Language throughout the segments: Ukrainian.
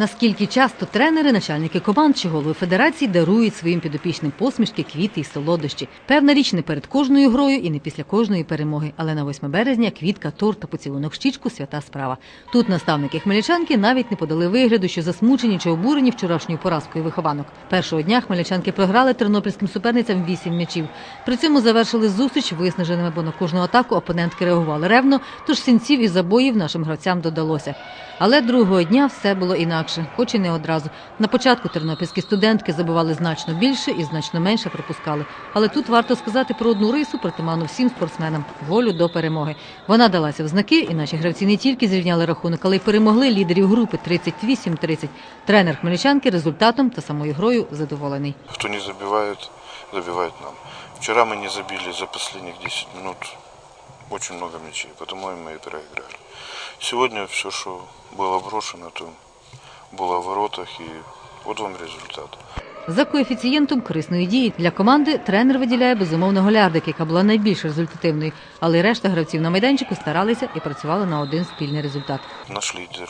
Наскільки часто тренери, начальники команд чи голови федерації дарують своїм підопічним посмішки, квіти і солодощі. Певна річ не перед кожною грою і не після кожної перемоги. Але на 8 березня квітка, торт та поцілунок щічку свята справа. Тут наставники хмельничанки навіть не подали вигляду, що засмучені чи обурені вчорашньою поразкою вихованок. Першого дня хмельничанки програли тернопільським суперницям 8 м'ячів. При цьому завершили зустріч виснаженими, бо на кожну атаку опонентки реагували ревно, тож синців і забоїв нашим гравцям додалося. Але другого дня все було інакше, хоч і не одразу. На початку тернопільські студентки забивали значно більше і значно менше пропускали. Але тут варто сказати про одну рису притаманну всім спортсменам волю до перемоги. Вона далася в знаки, і наші гравці не тільки зрівняли рахунок, але й перемогли лідерів групи 38-30. Тренер хмельничанки результатом та самою грою задоволений. Кто не забивает, забивает нам. Вчера мы не забили за последних 10 минут очень много мячей, потому мы и проиграли. Сегодня все, что было брошено, то было в воротах, и вот вам результат. За коефіцієнтом корисної дії для команди тренер виділяє безумовно голярдик, яка була найбільш результативною, але й решта гравців на майданчику старалися і працювали на один спільний результат. Наш лидер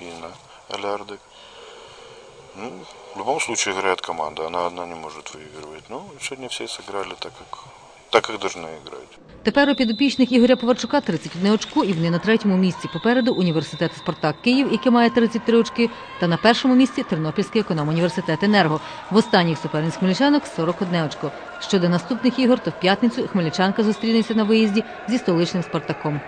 Инна Алярдек. Ну, в любом случае играет команда, она одна не может выигрывать. Ну, сегодня все сыграли так, как, так, як повинні грати. Тепер у підопічних Ігоря Поварчука 31 очко, і вони на третьому місці. Попереду університет Спартак Київ, який має 33 очки, та на першому місці Тернопільський економ-університет Енерго. В останніх суперниць хмельничанок 41 очко. Щодо наступних ігор, то в п'ятницю хмельничанка зустрінеться на виїзді зі столичним Спартаком.